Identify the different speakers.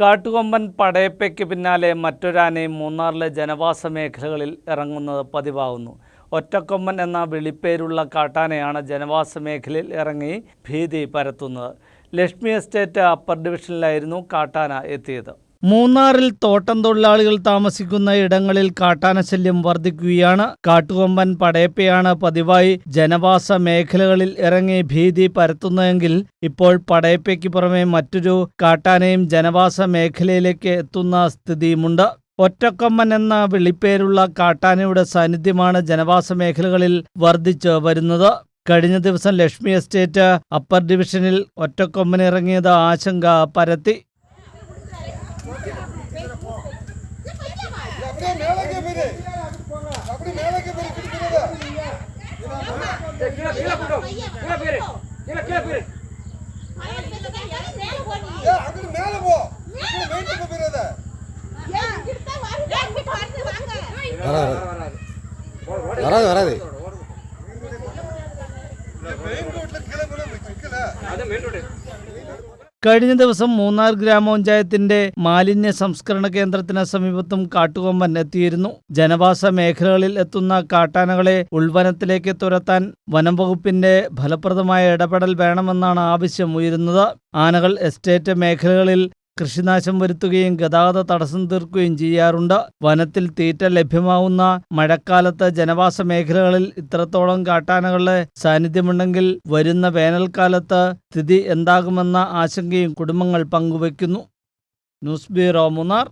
Speaker 1: കാട്ടുകൊമ്പൻ പടയപ്പയ്ക്ക് പിന്നാലെ മറ്റൊരാനയും മൂന്നാറിലെ ജനവാസ മേഖലകളിൽ ഇറങ്ങുന്നത് പതിവാകുന്നു. ഒറ്റക്കൊമ്പൻ എന്ന വിളിപ്പേരുള്ള കാട്ടാനയാണ് ജനവാസ മേഖലയിൽ ഇറങ്ങി ഭീതി പരത്തുന്നത്. ലക്ഷ്മി എസ്റ്റേറ്റ് അപ്പർ ഡിവിഷനിലായിരുന്നു കാട്ടാന എത്തിയത്. മൂന്നാറിൽ തോട്ടം തൊഴിലാളികൾ താമസിക്കുന്ന ഇടങ്ങളിൽ കാട്ടാനശല്യം വർദ്ധിക്കുകയാണ് കാട്ടുകൊമ്പൻ പടയപ്പയാണ് പതിവായി ജനവാസ മേഖലകളിൽ ഇറങ്ങി ഭീതി പരത്തുന്നതെങ്കിൽ ഇപ്പോൾ പടയപ്പയ്ക്ക് പുറമെ മറ്റൊരു കാട്ടാനയും ജനവാസ മേഖലയിലേക്ക് എത്തുന്ന സ്ഥിതിയുമുണ്ട്. ഒറ്റക്കൊമ്മൻ എന്ന വിളിപ്പേരുള്ള കാട്ടാനയുടെ സാന്നിധ്യമാണ് ജനവാസ മേഖലകളിൽ വർദ്ധിച്ചു വരുന്നത്. കഴിഞ്ഞ ദിവസം ലക്ഷ്മി എസ്റ്റേറ്റ് അപ്പർ ഡിവിഷനിൽ ഒറ്റക്കൊമ്പൻ ഇറങ്ങിയത് ആശങ്ക പരത്തി.
Speaker 2: மேலக்கே அப்படி மேலக்கே போயிரு மேல போ.
Speaker 3: வராது. வராது
Speaker 2: மெயின் ரோட்ல கீழே போல நிக்கல அது மெயின் ரோடு
Speaker 1: കഴിഞ്ഞ ദിവസം മൂന്നാർ ഗ്രാമപഞ്ചായത്തിന്റെ മാലിന്യ സംസ്കരണ കേന്ദ്രത്തിന് സമീപത്തും കാട്ടുകൊമ്പൻ എത്തിയിരുന്നു. ജനവാസ മേഖലകളിൽ എത്തുന്ന കാട്ടാനകളെ ഉൾവനത്തിലേക്ക് തുരത്താൻ വനം വകുപ്പിന്റെ ഫലപ്രദമായ ഇടപെടൽ വേണമെന്നാണ് ആവശ്യം ഉയരുന്നത്. ആനകൾ എസ്റ്റേറ്റ് മേഖലകളിൽ കൃഷിനാശം വരുത്തുകയും ഗതാഗത തടസ്സം തീർക്കുകയും ചെയ്യാറുണ്ട്. വനത്തിൽ തീറ്റ ലഭ്യമാവുന്ന മഴക്കാലത്ത് ജനവാസ മേഖലകളിൽ ഇത്രത്തോളം കാട്ടാനകളുടെ സാന്നിധ്യമുണ്ടെങ്കിൽ വരുന്ന വേനൽക്കാലത്ത് സ്ഥിതി എന്താകുമെന്ന ആശങ്കയും കുടുംബങ്ങൾ പങ്കുവയ്ക്കുന്നു. News bureau Munnar.